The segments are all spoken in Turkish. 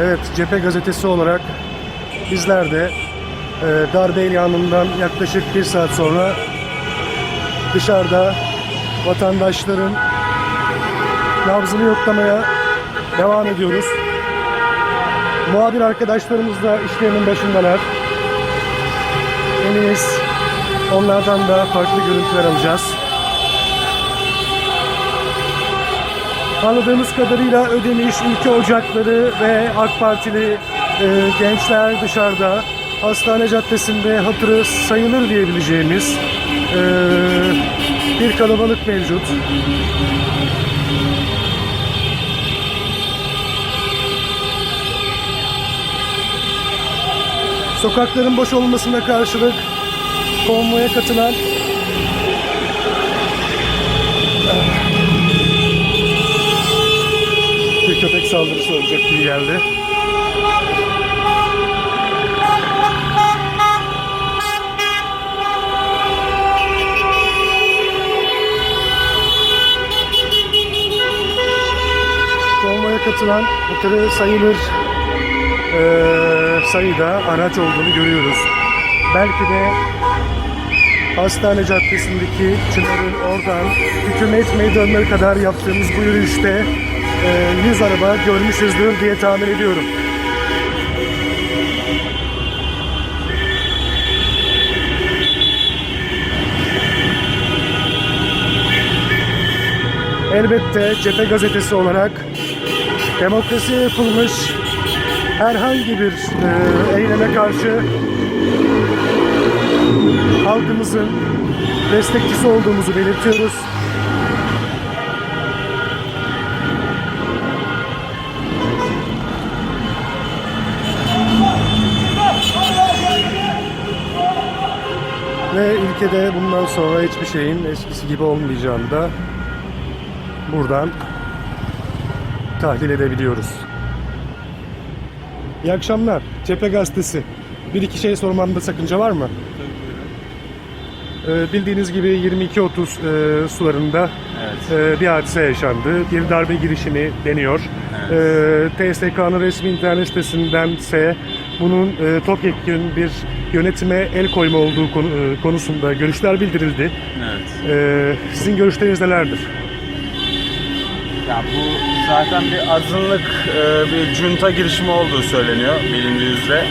Evet, Cephe Gazetesi olarak bizler de e, darbe ilanından yaklaşık bir saat sonra dışarıda vatandaşların nabzını yoklamaya devam ediyoruz. Muhabir arkadaşlarımız da işlerinin başındalar. Eminiz onlardan da farklı görüntüler alacağız. Anladığımız kadarıyla Ödemiş, Ülke Ocakları ve AK Partili e, gençler dışarıda Hastane Caddesi'nde hatırı sayılır diyebileceğimiz e, bir kalabalık mevcut. Sokakların boş olmasına karşılık konvoya katılan bir köpek saldırısı olacak gibi geldi. Konvoya katılan hatırı sayılır eee, sayıda araç olduğunu görüyoruz. Belki de Hastane Caddesi'ndeki Çınar'ın oradan hükümet meydanları kadar yaptığımız bu yürüyüşte e, 100 araba görmüşüzdür diye tahmin ediyorum. Elbette Cephe Gazetesi olarak demokrasiye yapılmış herhangi bir e, eyleme karşı halkımızın destekçisi olduğumuzu belirtiyoruz. Ve ülkede bundan sonra hiçbir şeyin eskisi gibi olmayacağını da buradan tahlil edebiliyoruz. İyi akşamlar. Cephe Gazetesi. Bir iki şey sormamda sakınca var mı? Ee, bildiğiniz gibi 22.30 e, sularında e, bir hadise yaşandı. Bir darbe girişimi deniyor. E, TSK'nın resmi internet sitesindense bunun e, topyekun bir yönetime el koyma olduğu konu- e, konusunda görüşler bildirildi. Evet. E, sizin görüşleriniz nelerdir? Ya bu zaten bir azınlık e, bir junta girişimi olduğu söyleniyor bilindiği üzere.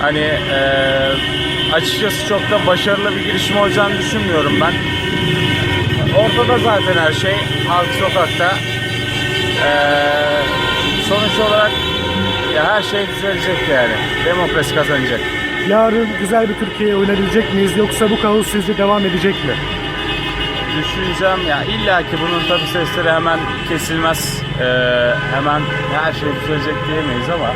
Hani e, açıkçası çok da başarılı bir girişim olacağını düşünmüyorum ben. Ortada zaten her şey. Halk sokakta. E, sonuç olarak her şey düzelecek yani. Demokrasi kazanacak. Yarın güzel bir Türkiye oynayabilecek miyiz yoksa bu kaos sizce devam edecek mi? Düşüneceğim ya illa ki bunun tabi sesleri hemen kesilmez. E, hemen her şey düzelecek diyemeyiz ama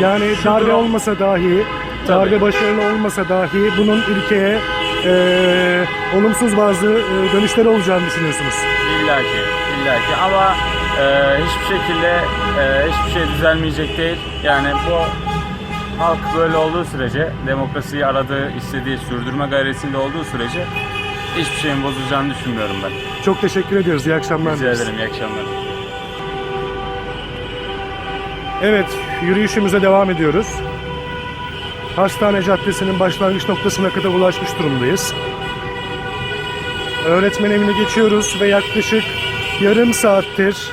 Yani şu darbe durum- olmasa dahi, Tabii. darbe başarılı olmasa dahi bunun ülkeye eee, olumsuz bazı eee, dönüşleri olacağını düşünüyorsunuz. İlla ki, illa ki ama e, hiçbir şekilde e, hiçbir şey düzelmeyecek değil. Yani bu halk böyle olduğu sürece, demokrasiyi aradığı, istediği, sürdürme gayretinde olduğu sürece hiçbir şeyin bozulacağını düşünmüyorum ben. Çok teşekkür ediyoruz. İyi akşamlar. Rica ederim, iyi akşamlar. Evet, yürüyüşümüze devam ediyoruz. Hastane Caddesi'nin başlangıç noktasına kadar ulaşmış durumdayız. Öğretmen evine geçiyoruz ve yaklaşık yarım saattir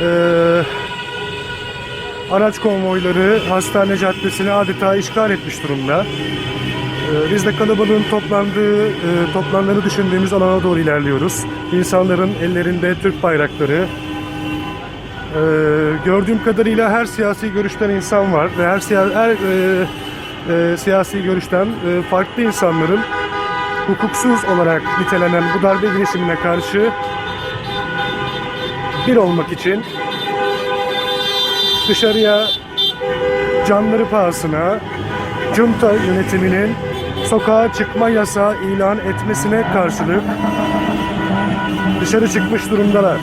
eee, araç konvoyları Hastane Caddesi'ni adeta işgal etmiş durumda. Eee, Biz de kalabalığın toplandığı, eee, toplandığını düşündüğümüz alana doğru ilerliyoruz. İnsanların ellerinde Türk bayrakları, ee, gördüğüm kadarıyla her siyasi görüşten insan var ve her, siya- her e, e, siyasi görüşten e, farklı insanların hukuksuz olarak nitelenen bu darbe girişimine karşı bir olmak için dışarıya canları pahasına junta yönetiminin sokağa çıkma yasağı ilan etmesine karşılık dışarı çıkmış durumdalar.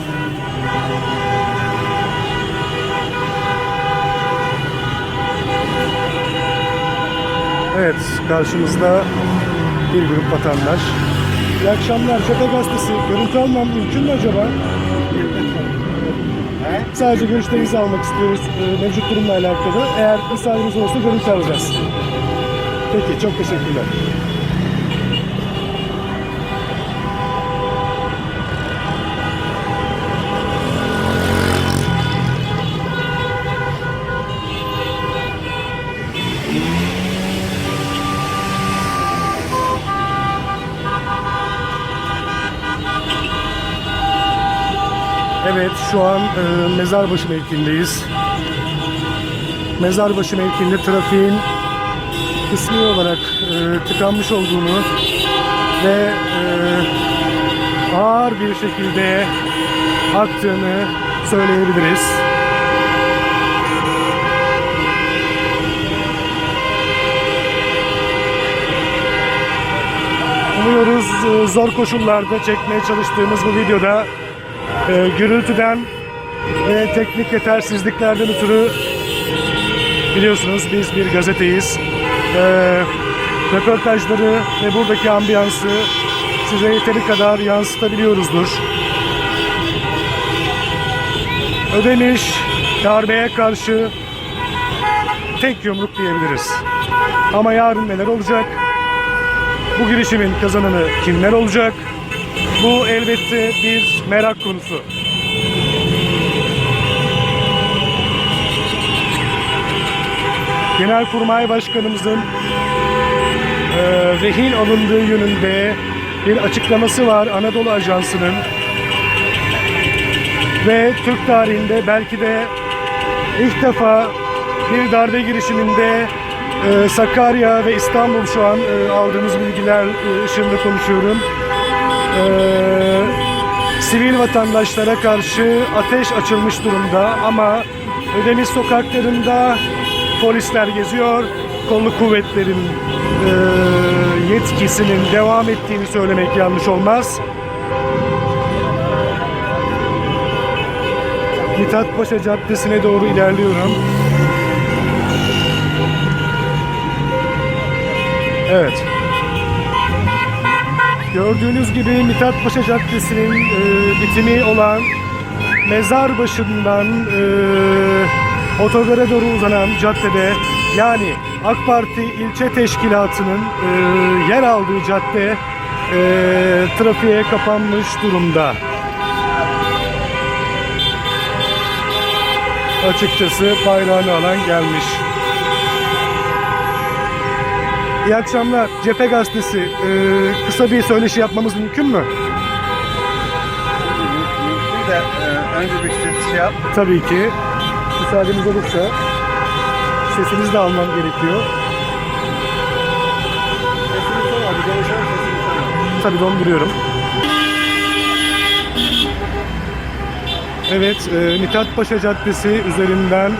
Evet, karşımızda bir grup vatandaş. İyi akşamlar, Cephe Gazetesi. Görüntü almam mümkün mü acaba? Sadece görüşlerinizi almak istiyoruz e, mevcut durumla alakalı. Eğer müsaadeniz olursa görüntü alacağız. Peki, çok teşekkürler. Evet, şu an e, Mezarbaşı mevkiindeyiz. Mezarbaşı mevkiinde trafiğin kısmi olarak e, tıkanmış olduğunu ve e, ağır bir şekilde aktığını söyleyebiliriz. Umuyoruz e, zor koşullarda çekmeye çalıştığımız bu videoda e, gürültüden ve teknik yetersizliklerden ötürü biliyorsunuz biz bir gazeteyiz. E, röportajları ve buradaki ambiyansı size yeteri kadar yansıtabiliyoruzdur. Ödemiş darbeye karşı tek yumruk diyebiliriz. Ama yarın neler olacak? Bu girişimin kazananı kimler olacak? Bu elbette bir merak konusu. Genelkurmay Başkanımızın e, rehin alındığı yönünde bir açıklaması var Anadolu Ajansı'nın ve Türk tarihinde belki de ilk defa bir darbe girişiminde e, Sakarya ve İstanbul şu an e, aldığımız bilgiler e, konuşuyorum. Ee, sivil vatandaşlara karşı ateş açılmış durumda ama Ödemiş sokaklarında polisler geziyor. Kolluk kuvvetlerin e, yetkisinin devam ettiğini söylemek yanlış olmaz. Mithat Paşa Caddesi'ne doğru ilerliyorum. Evet. Gördüğünüz gibi Mithat Paşa Caddesi'nin e, bitimi olan mezar başından e, otogara doğru uzanan caddede yani AK Parti ilçe teşkilatının e, yer aldığı cadde e, trafiğe kapanmış durumda. Açıkçası bayrağını alan gelmiş. İyi akşamlar. Cephe Gazetesi. Ee, kısa bir söyleşi yapmamız mümkün mü? Bir de e, önce bir ses şey yap. Tabii ki. Müsaadeniz olursa sesinizi de almam gerekiyor. Sesini sor abi. Sesini sor. Tabii donduruyorum. Evet, e, Mithat Paşa Caddesi üzerinden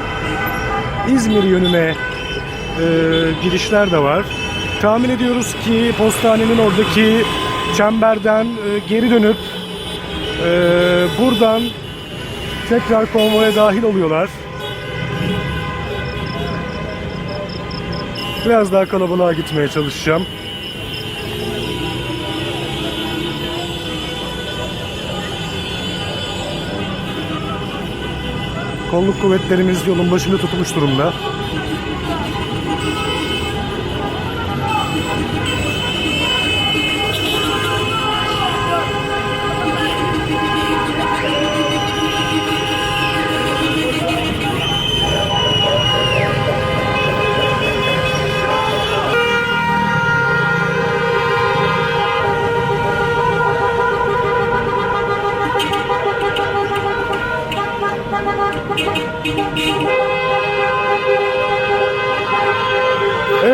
İzmir yönüne e, girişler de var. Tahmin ediyoruz ki postanenin oradaki çemberden e, geri dönüp e, buradan tekrar konvoya dahil oluyorlar. Biraz daha kalabalığa gitmeye çalışacağım. Kolluk kuvvetlerimiz yolun başında tutulmuş durumda.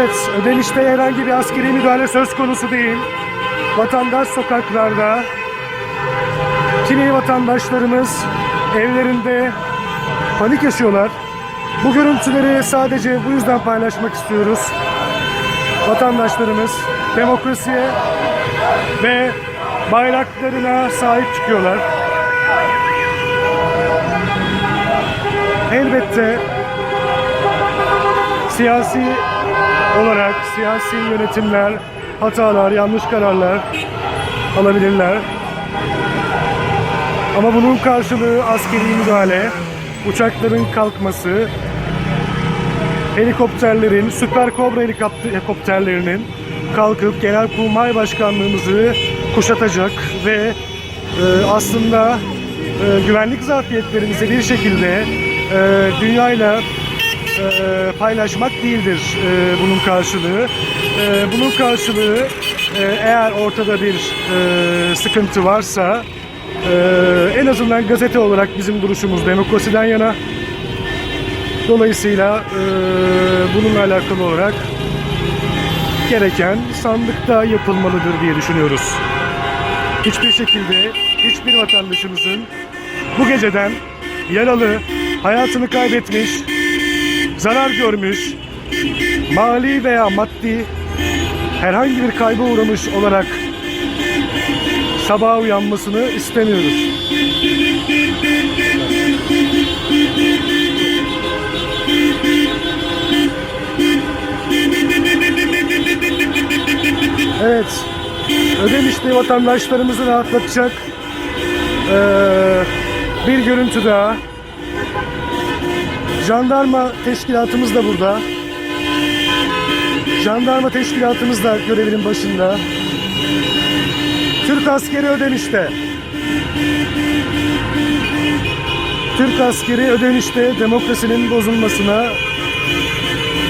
Evet, Ödemiş'te herhangi bir askeri müdahale söz konusu değil. Vatandaş sokaklarda, kimi vatandaşlarımız evlerinde panik yaşıyorlar. Bu görüntüleri sadece bu yüzden paylaşmak istiyoruz. Vatandaşlarımız demokrasiye ve bayraklarına sahip çıkıyorlar. Elbette siyasi olarak siyasi yönetimler hatalar, yanlış kararlar alabilirler. Ama bunun karşılığı askeri müdahale, uçakların kalkması, helikopterlerin, Süper Kobra helikopter- helikopterlerinin kalkıp Genelkurmay Başkanlığımızı kuşatacak ve e, aslında e, güvenlik zafiyetlerimizi bir şekilde e, dünyayla e, paylaşmak değildir e, bunun karşılığı. E, bunun karşılığı e, eğer ortada bir e, sıkıntı varsa e, en azından gazete olarak bizim duruşumuz demokrasiden yana. Dolayısıyla e, bununla alakalı olarak gereken sandıkta yapılmalıdır diye düşünüyoruz. Hiçbir şekilde hiçbir vatandaşımızın bu geceden yaralı, hayatını kaybetmiş, zarar görmüş, mali veya maddi herhangi bir kayba uğramış olarak sabaha uyanmasını istemiyoruz. Evet, Ödemiş'te vatandaşlarımızı rahatlatacak eee, bir görüntü daha. Jandarma teşkilatımız da burada. Jandarma teşkilatımız da görevinin başında. Türk askeri Ödemiş'te. Türk askeri Ödemiş'te demokrasinin bozulmasına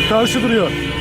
karşı duruyor.